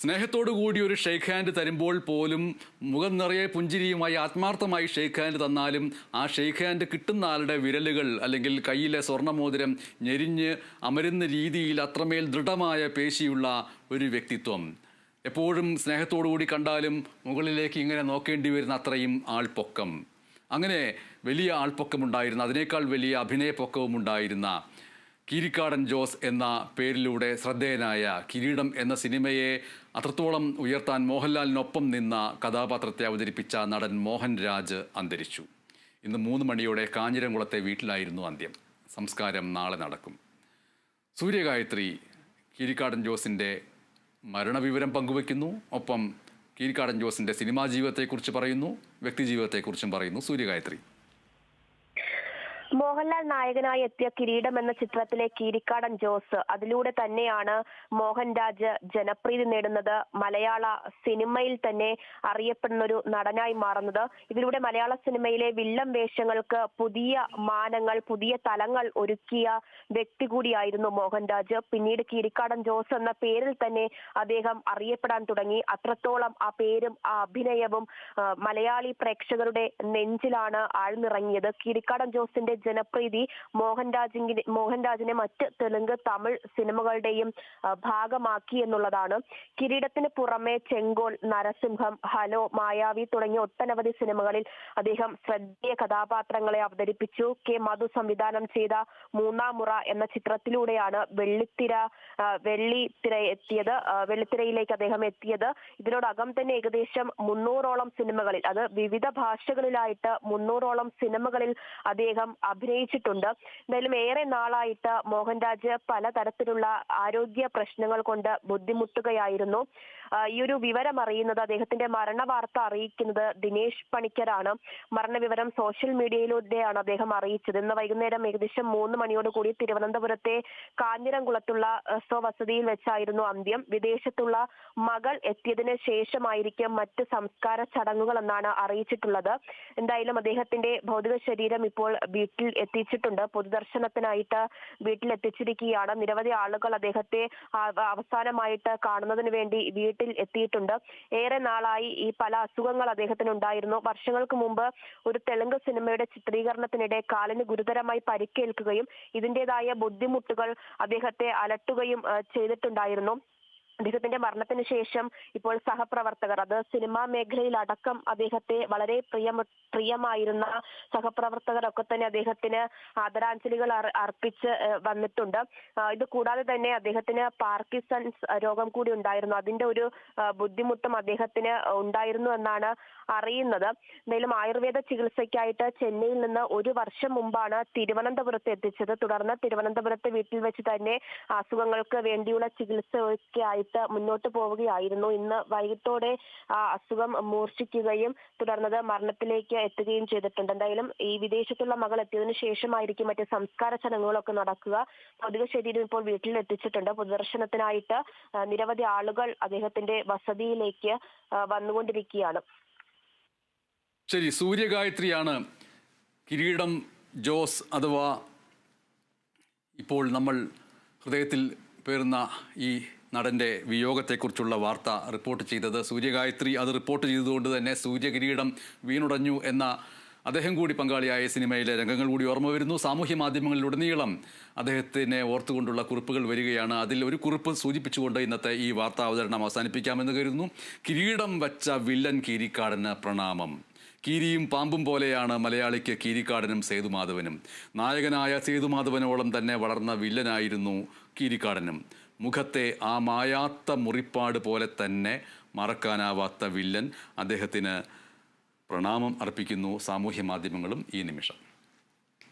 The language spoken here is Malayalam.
സ്നേഹത്തോടു കൂടി ഒരു ഷെയ്ക്ക് ഹാൻഡ് തരുമ്പോൾ പോലും മുഖം നിറയെ പുഞ്ചിരിയുമായി ആത്മാർത്ഥമായി ഷെയ്ക്ക് ഹാൻഡ് തന്നാലും ആ ഷെയ്ക്ക് ഹാൻഡ് കിട്ടുന്ന ആളുടെ വിരലുകൾ അല്ലെങ്കിൽ കയ്യിലെ സ്വർണമോതിരം ഞെരിഞ്ഞ് അമരുന്ന രീതിയിൽ അത്രമേൽ ദൃഢമായ പേശിയുള്ള ഒരു വ്യക്തിത്വം. എപ്പോഴും സ്നേഹത്തോടു കൂടി കണ്ടാലും മുകളിലേക്ക് ഇങ്ങനെ നോക്കേണ്ടി വരുന്ന അത്രയും ആൾപ്പൊക്കം. അങ്ങനെ വലിയ ആൾപ്പൊക്കമുണ്ടായിരുന്ന അതിനേക്കാൾ വലിയ അഭിനയപ്പൊക്കവും ഉണ്ടായിരുന്ന കീരിക്കാടൻ ജോസ് എന്ന പേരിലൂടെ ശ്രദ്ധേയനായ കിരീടം എന്ന സിനിമയെ അത്രത്തോളം ഉയർത്താൻ മോഹൻലാലിനൊപ്പം നിന്ന കഥാപാത്രത്തെ അവതരിപ്പിച്ച നടൻ മോഹൻ രാജ് അന്തരിച്ചു. ഇന്ന് മൂന്ന് മണിയോടെ കാഞ്ഞിരംകുളത്തെ വീട്ടിലായിരുന്നു അന്ത്യം. സംസ്കാരം നാളെ നടക്കും. സൂര്യഗായത്രി കീരിക്കാടൻ ജോസിന്റെ മരണവിവരം പങ്കുവയ്ക്കുന്നു. ഒപ്പം കീരിക്കാടൻ ജോസിന്റെ സിനിമാ ജീവിതത്തെക്കുറിച്ച് പറയുന്നു. വ്യക്തി ജീവിതത്തെക്കുറിച്ചും പറയുന്നു സൂര്യഗായത്രി. മോഹൻലാൽ നായകനായി എത്തിയ കിരീടം എന്ന ചിത്രത്തിലെ കീരിക്കാടൻ ജോസ്. അതിലൂടെ തന്നെയാണ് മോഹൻരാജ് ജനപ്രീതി നേടുന്നത്. മലയാള സിനിമയിൽ തന്നെ അറിയപ്പെടുന്ന ഒരു നടനായി മാറുന്നത്. ഇതിലൂടെ മലയാള സിനിമയിലെ വില്ലൻ വേഷങ്ങൾക്ക് പുതിയ മാനങ്ങൾ പുതിയ തലങ്ങൾ ഒരുക്കിയ വ്യക്തി കൂടിയായിരുന്നു മോഹൻരാജ്. പിന്നീട് കീരിക്കാടൻ ജോസ് എന്ന പേരിൽ തന്നെ അദ്ദേഹം അറിയപ്പെടാൻ തുടങ്ങി. അത്രത്തോളം ആ പേരും ആ അഭിനയവും മലയാളി പ്രേക്ഷകരുടെ നെഞ്ചിലാണ് ആഴ്ന്നിറങ്ങിയത്. കീരിക്കാടൻ ജോസിന്റെ ജനപ്രീതി മോഹൻരാജിന്റെ മോഹൻരാജിനെ മറ്റ് തെലുങ്ക് തമിഴ് സിനിമകളുടെയും ഭാഗമാക്കി എന്നുള്ളതാണ്. കിരീടത്തിന് പുറമെ ചെങ്കോൾ നരസിംഹം ഹലോ മായാവി തുടങ്ങിയ ഒട്ടനവധി സിനിമകളിൽ അദ്ദേഹം ശ്രദ്ധേയ കഥാപാത്രങ്ങളെ അവതരിപ്പിച്ചു. കെ. മധു സംവിധാനം ചെയ്ത മൂന്നാം മുറ എന്ന ചിത്രത്തിലൂടെയാണ് വെള്ളിത്തിര വെള്ളിത്തിര എത്തിയത്. വെള്ളിത്തിരയിലേക്ക് അദ്ദേഹം എത്തിയത്. ഇതിനോടകം തന്നെ ഏകദേശം മുന്നൂറോളം സിനിമകളിൽ അത് വിവിധ ഭാഷകളിലായിട്ട് മുന്നൂറോളം സിനിമകളിൽ അദ്ദേഹം അഭിനയിച്ചിട്ടുണ്ട്. എന്തായാലും ഏറെ നാളായിട്ട് മോഹൻരാജ് പലതരത്തിലുള്ള ആരോഗ്യ പ്രശ്നങ്ങൾ കൊണ്ട് ബുദ്ധിമുട്ടുകയായിരുന്നു. ഈ ഒരു വിവരം അറിയുന്നത് അദ്ദേഹത്തിന്റെ മരണ വാർത്ത അറിയിക്കുന്നത് ദിനേശ് പണിക്കരാണ്. മരണവിവരം സോഷ്യൽ മീഡിയയിലൂടെയാണ് അദ്ദേഹം അറിയിച്ചത്. ഇന്ന് വൈകുന്നേരം ഏകദേശം മൂന്ന് മണിയോട് കൂടി തിരുവനന്തപുരത്തെ കാഞ്ഞിരംകുളത്തുള്ള സ്വവസതിയിൽ വെച്ചായിരുന്നു അന്ത്യം. വിദേശത്തുള്ള മകൾ എത്തിയതിന് ശേഷമായിരിക്കും മറ്റ് സംസ്കാര ചടങ്ങുകൾ എന്നാണ് അറിയിച്ചിട്ടുള്ളത്. എന്തായാലും അദ്ദേഹത്തിന്റെ ഭൗതിക ശരീരം ഇപ്പോൾ വീട്ടിൽ എത്തിച്ചിട്ടുണ്ട്. പൊതുദർശനത്തിനായിട്ട് വീട്ടിൽ എത്തിച്ചിരിക്കുകയാണ് നിരവധി ആളുകൾ അദ്ദേഹത്തെ അവസാനമായിട്ട് കാണുന്നതിന് വേണ്ടി വീട്ടിൽ എത്തിയിട്ടുണ്ട്. ഏറെ നാളായി ഈ പല അസുഖങ്ങൾ അദ്ദേഹത്തിന് ഉണ്ടായിരുന്നു വർഷങ്ങൾക്ക് മുമ്പ് ഒരു തെലുങ്ക് സിനിമയുടെ ചിത്രീകരണത്തിനിടെ കാലിന് ഗുരുതരമായി പരിക്കേൽക്കുകയും ഇതിന്റേതായ ബുദ്ധിമുട്ടുകൾ അദ്ദേഹത്തെ അലട്ടുകയും ചെയ്തിട്ടുണ്ടായിരുന്നു. അദ്ദേഹത്തിന്റെ മരണത്തിന് ശേഷം ഇപ്പോൾ സഹപ്രവർത്തകർ അത് സിനിമാ മേഖലയിൽ അടക്കം അദ്ദേഹത്തെ വളരെ പ്രിയമ പ്രിയമായിരുന്ന സഹപ്രവർത്തകരൊക്കെ തന്നെ അദ്ദേഹത്തിന് ആദരാഞ്ജലികൾ അർ- അർപ്പിച്ച് വന്നിട്ടുണ്ട്. ഇത് കൂടാതെ തന്നെ അദ്ദേഹത്തിന് പാർക്കിസൺസ് രോഗം കൂടി ഉണ്ടായിരുന്നു. അതിന്റെ ഒരു ബുദ്ധിമുട്ടും അദ്ദേഹത്തിന് ഉണ്ടായിരുന്നു എന്നാണ് അറിയുന്നത്. എന്തായാലും ആയുർവേദ ചികിത്സയ്ക്കായിട്ട് ചെന്നൈയിൽ നിന്ന് ഒരു വർഷം മുമ്പാണ് തിരുവനന്തപുരത്ത് എത്തിച്ചത്. തുടർന്ന് തിരുവനന്തപുരത്ത് വീട്ടിൽ വെച്ച് തന്നെ അസുഖങ്ങൾക്ക് വേണ്ടിയുള്ള ചികിത്സയൊക്കെ ആയിട്ട് മുന്നോട്ട് പോവുകയായിരുന്നു. ഇന്ന് വൈകിട്ടോടെ ആ അസുഖം മൂർച്ഛിക്കുകയും തുടർന്നത് മരണത്തിലേക്ക് എത്തുകയും ചെയ്തിട്ടുണ്ട്. എന്തായാലും ഈ വിദേശത്തുള്ള മകൾ എത്തിയതിനു ശേഷമായിരിക്കും മറ്റ് സംസ്കാര ചടങ്ങുകളൊക്കെ നടക്കുക. ഭൗതിക ശരീരം ഇപ്പോൾ വീട്ടിൽ എത്തിച്ചിട്ടുണ്ട് പൊതുദർശനത്തിനായിട്ട് നിരവധി ആളുകൾ അദ്ദേഹത്തിന്റെ വസതിയിലേക്ക് വന്നുകൊണ്ടിരിക്കുകയാണ്. ശരി സൂര്യഗായത്രിയാണ് കിരീടം ജോസ് അഥവാ ഇപ്പോൾ നമ്മൾ ഹൃദയത്തിൽ പേരുന്ന ഈ നടന്റെ വിയോഗത്തെക്കുറിച്ചുള്ള വാർത്ത റിപ്പോർട്ട് ചെയ്തത്. സൂര്യഗായത്രി അത് റിപ്പോർട്ട് ചെയ്തതുകൊണ്ട് തന്നെ സൂര്യകിരീടം വീണുടഞ്ഞു എന്ന അദ്ദേഹം കൂടി പങ്കാളിയായ സിനിമയിലെ രംഗങ്ങൾ കൂടി ഓർമ്മ വരുന്നു. സാമൂഹ്യ മാധ്യമങ്ങളിലുടനീളം അദ്ദേഹത്തിനെ ഓർത്തുകൊണ്ടുള്ള കുറിപ്പുകൾ വരികയാണ്. അതിൽ ഒരു കുറിപ്പ് സൂചിപ്പിച്ചുകൊണ്ട് ഇന്നത്തെ ഈ വാർത്താ അവതരണം അവസാനിപ്പിക്കാമെന്ന് കരുതുന്നു. കിരീടം വച്ച വില്ലൻ കീരിക്കാടന് പ്രണാമം. കീരിയും പാമ്പും പോലെയാണ് മലയാളിക്ക് കീരിക്കാടനും സേതുമാധവനും. നായകനായ സേതുമാധവനോളം തന്നെ വളർന്ന വില്ലനായിരുന്നു കീരിക്കാടനും. മുഖത്തെ ആ മായാത്ത മുറിപ്പാട് പോലെ തന്നെ മറക്കാനാവാത്ത വില്ലൻ അദ്ദേഹത്തിന് പ്രണാമം അർപ്പിക്കുന്നു സാമൂഹ്യ മാധ്യമങ്ങളും ഈ നിമിഷം.